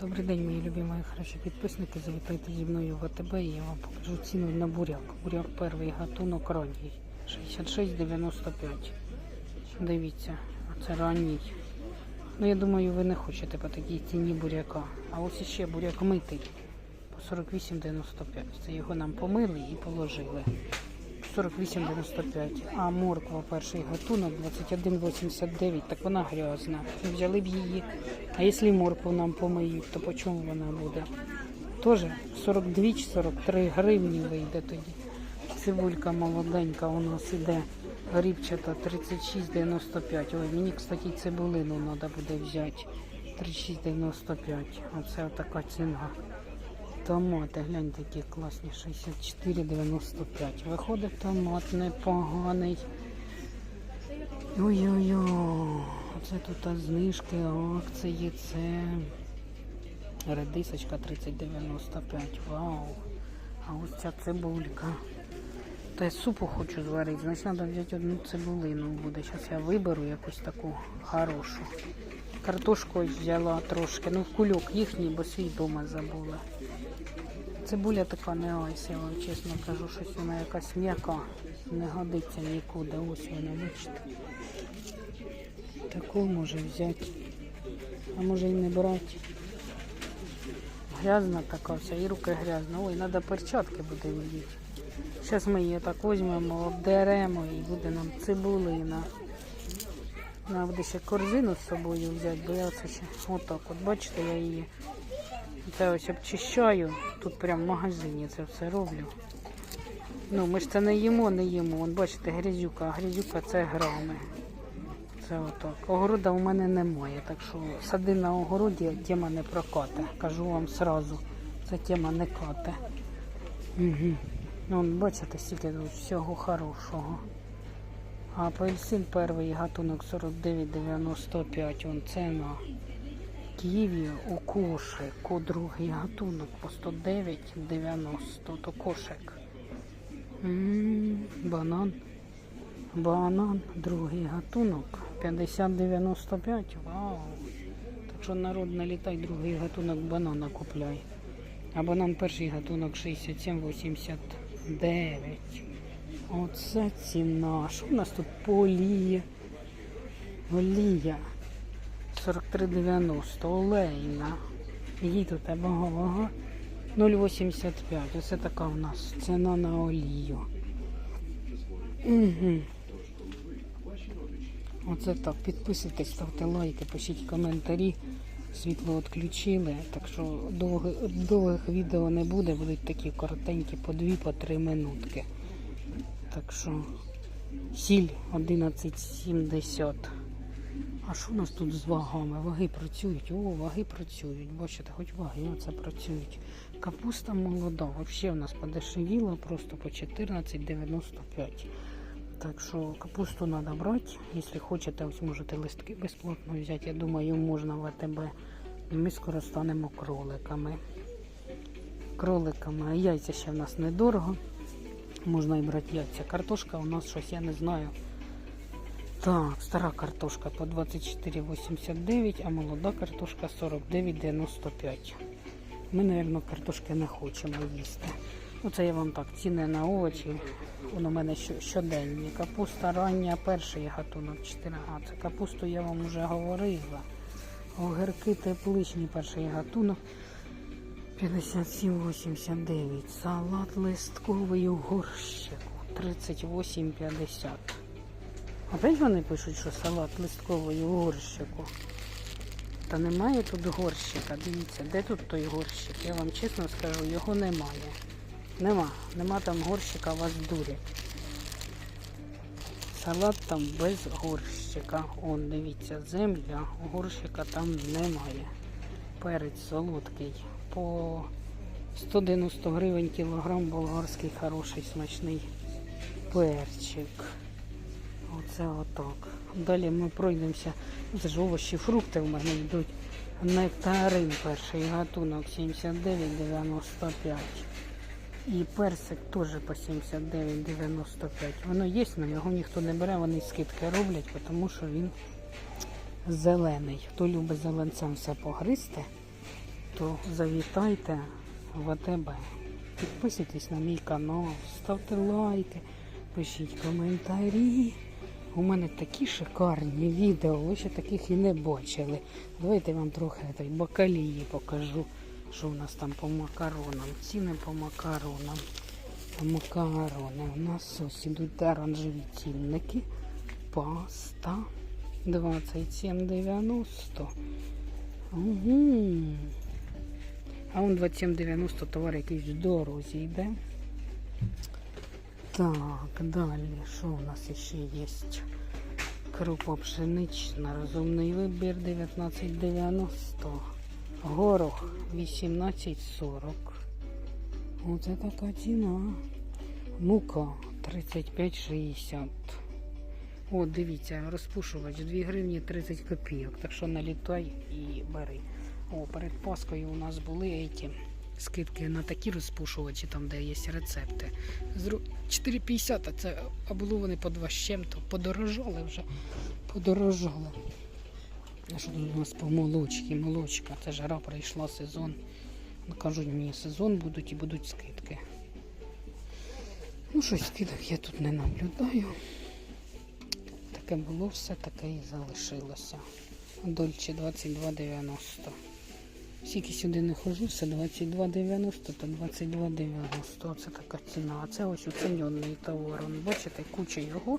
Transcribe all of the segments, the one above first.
Добрий день, мої любі мої хороші підписники. Завітайте зі мною в АТБ і я вам покажу ціну на буряк. Буряк перший гатунок ранній. 66,95. Дивіться, це ранній. Ну я думаю, ви не хочете по такій ціні буряка. А ось іще буряк митий по 48,95. Це його нам помили і положили. 48,95. А морква перший гатунок 21,89. Так вона грязна. Взяли б її. А якщо моркву нам помиють, то по чому вона буде? Тоже 42 чи 43 гривні вийде тоді. Цибулька молоденька у нас іде. Грібчата 36,95. Ой, мені, кстати, цибулину треба буде взяти. 36,95. Оце така ціна. Томати, гляньте, які класні, 64,95. Виходить томат непоганий. Ой-ой-ой, оце тут знижки, акції, це редисочка 30,95. Вау. А ось ця цибулька. Та я супу хочу зварити, значить треба взяти одну цибулину буде. Зараз я виберу якусь таку хорошу. Картошку взяла трошки. Ну, в кульок їхній, бо свій вдома забула. Цибуля така не айс, я вам чесно кажу, щось вона якась м'яка. Не годиться нікуди. Ось вона, бачите. Таку може взяти. А може і не брати. Грязна така вся, і руки грязні. Ой, треба перчатки буде вдіти. Зараз ми її так візьмемо, обдеремо і буде нам цибулина. Треба буде ще корзину з собою взяти, бо я це ще отак от, бачите, я її це ось обчищаю. Тут прямо в магазині це все роблю. Ну, ми ж це не їмо, не їмо. Вон, бачите, грязюка, а грязюка це грами. Це отак. Огорода у мене немає, так що сади на огороді тема не прокате. Кажу вам сразу, ця тема не кате. Угу. Вон, бачите, стільки тут всього хорошого. А апельсин перший гатунок 49,95, вон ціна. Києві у кошик, у другий гатунок по 109,90, то кошик. М, Банан. Банан, другий гатунок 50,95. Вау. Так що народ налітай, другий гатунок банана купляй. А банан перший гатунок 67,89. Оце ціна. Що у нас тут по олії? Олія. 43,90 олейна. Їй тут вага-вага 0,85. Оце така у нас ціна на олію. Угу. Оце так. Підписуйтесь, ставте лайки, пишіть коментарі. Світло відключили, так що довгих, довгих відео не буде, будуть такі коротенькі по 2-3 минутки. Так що сіль 11,70. А що у нас тут з вагами? Ваги працюють. О, ваги працюють. Бачите, хоч ваги оце працюють. Капуста молода. Взагалі у нас подешевіла просто по 14,95. Так що капусту треба брати. Якщо хочете, ось можете листки безплатно взяти. Я думаю, можна в АТБ. І ми скоро станемо кроликами. Кроликами. А яйця ще в нас недорого. Можна і брати яйця. Картошка у нас щось, я не знаю. Так, стара картошка по 24,89, а молода картошка 49,95. Ми, мабуть, картошки не хочемо їсти. Оце я вам так ціни на овочі. Воно у мене щоденні. Капуста рання, перший гатунок 4 А. Це капусту я вам вже говорила. Огірки тепличні, перший гатунок 57,89. Салат листковий у горщику 38,50. Опять вони пишуть, що салат листковий у горщику. Та немає тут горщика. Дивіться, де тут той горщик? Я вам чесно скажу, його немає. Нема. Нема там горщика, вас дурять. Салат там без горщика. Он, дивіться, земля, горщика там немає. Перець солодкий. По 190 гривень кілограм болгарський хороший смачний перчик. Оце отак. Далі ми пройдемося. Це ж овочі, фрукти в мене йдуть. Нектарин перший гатунок 79,95. І персик теж по 79,95. Воно є, але його ніхто не бере, вони скидки роблять, тому що він зелений. Хто любить зеленцем все погризти, то завітайте в АТБ. Підписуйтесь на мій канал, ставте лайки, пишіть коментарі. У мене такі шикарні відео, ви ще таких і не бачили. Давайте я вам трохи бакалії покажу, що у нас там по макаронам. Ціни по макаронам. По макарони. У нас ось ідуть оранжеві цінники. Паста 27,90. Угу. А он 27,90 товар якийсь в дорозі йде. Так, далі, що у нас ще є? Крупа пшенична, розумний вибір 19,90. Горох 18,40. Оце така ціна. Мука 35,60. О, дивіться, розпушувач 2 гривні 30 копійок. Так що налітай і бери. О, перед Паскою у нас були эти скидки на такі розпушувачі, там де є рецепти. 4,50, а це а було вони по 2 з чим-то. Подорожали вже. Подорожали. А що тут у нас по молочці? Молочка. Це жара прийшла сезон. Ну, Кажуть мені, сезон будуть і будуть скидки. Ну, щось скидок я тут не наблюдаю. Таке було все, таке і залишилося. Дольче 22,90. Скільки сюди не хожу, все 22,90 та 22,90. Оце така ціна. А це ось оцінений товар. Бачите, куча його.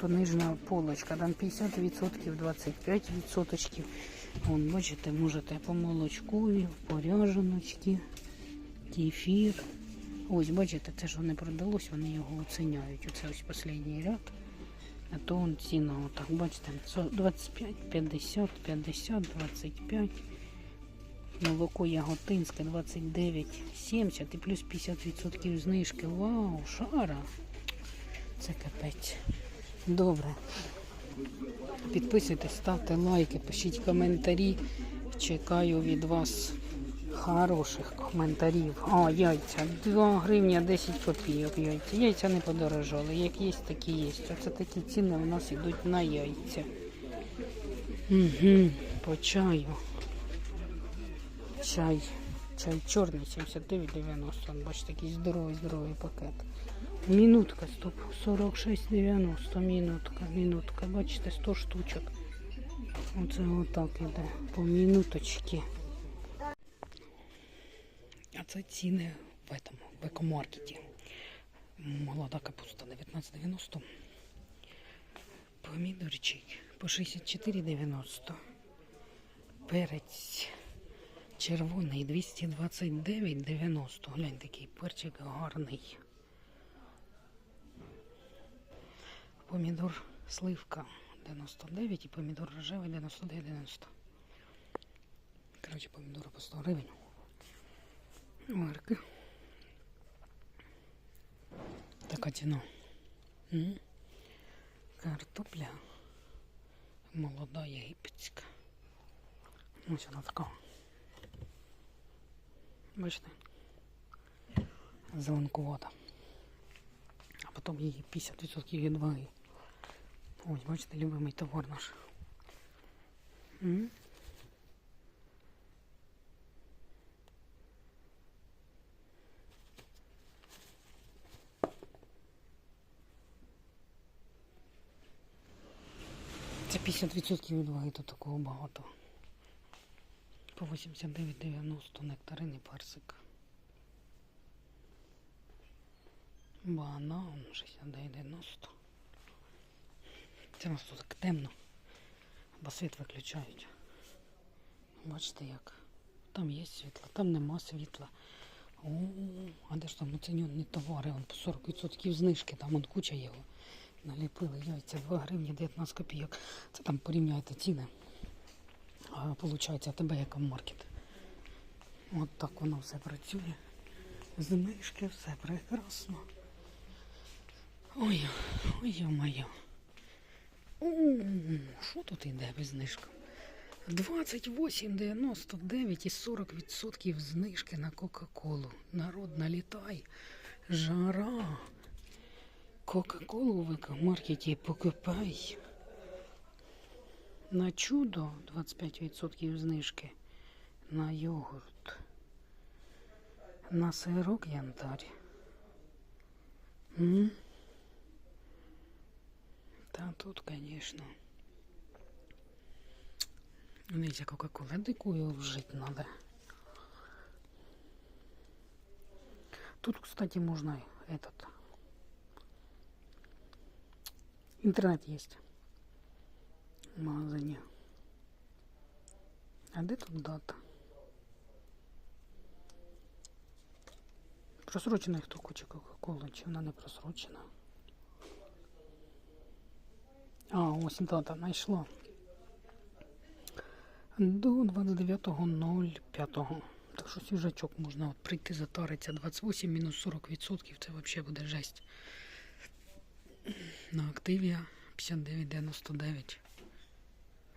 То нижня полочка, там 50%, 25%. Вон, бачите, можете по молочку, по ряжаночки, кефір. Ось, бачите, це ж не продалось, вони його оціняють. Оце ось останній ряд. А то он ціна, отак, бачите, 25, 50, 50, 25. Молоко яготинське 29, 70 і плюс 50% знижки. Вау, шара. Це капець. Добре. Підписуйтесь, ставте лайки, пишіть коментарі. Чекаю від вас хороших коментарів. А, яйця. 2 гривні 10 копійок яйця. Яйця не подорожали. Як є, такі є. Оце такі ціни у нас йдуть на яйця. Угу, по чаю. Чай. Чай чорний 79,90. Бачите, такий здоровий, здоровий пакет. Минутка, стоп. 46,90. Минутка, минутка. Бачите, 100 штучок. Оце отак іде. По минуточки. А це ціни в этом, в екомаркеті. Молода капуста 19,90. Помідорчик по 64,90. Перець червоний 229,90. Глянь, такий перчик гарний. Помідор сливка 99 і помідор рожевий 99,90. Коротше, помідори по 100 гривень. Марки. Така ціна. Картопля. Молода єгипетська. Ось вона така. Бачите? Зеленкувата. А потім її 50% від ваги. Ось, бачите, любимий товар наш. М. Це 50% від ваги, то такого багато. По 89,90 нектарин і персик. Банан 69,90. Це у нас тут так темно, бо світ виключають. Бачите як? Там є світло, там нема світла. О, а де ж там оцінені товари? Вон по 40% знижки, там вон куча його. Наліпили яйця 2 гривні 19 копійок. Це там порівняйте ціни. Виходить, а тебе як маркет. От так воно все працює. Знижки, все прекрасно. Ой, ой, моя. Що тут іде без знижка? 28,99 і 40% знижки на Кока-Колу. Народ налітай. Жара. Кока-колу в екомаркеті покупай. На чудо 25% знижки. на йогурт, на сирок янтарь. М? Та тут, звісно. Видите, Кока-Кола дикую вжить надо. Тут, кстати, можно этот интернет есть в магазине. А де тут дата? Просрочена хто хоче Кока-Кола, чи вона не просрочена? А, ось дата знайшла. До 29.05. Так що свіжачок можна от прийти затариться 28 мінус 40%. Це взагалі буде жесть. На активі 59,99.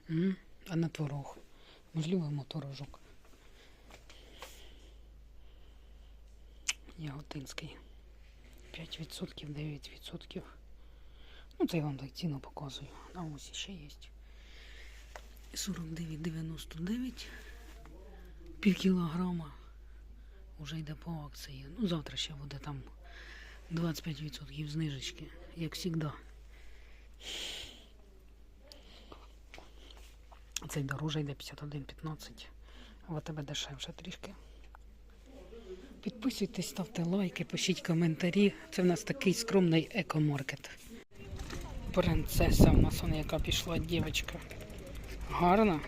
А на творог. Можливо, моторожок. Яготинський. 5%, 9%. Ну, це я вам так ціну показую. А ось ще є. 49,99. Пів кілограма. Уже йде по акції. Ну, завтра ще буде там 25% знижечки, як завжди. Цей дороже йде 51,15. А в тебе дешевше трішки. Підписуйтесь, ставте лайки, пишіть коментарі. Це в нас такий скромний екомаркет. Принцеса у нас вона яка пішла дівчинка. Гарна.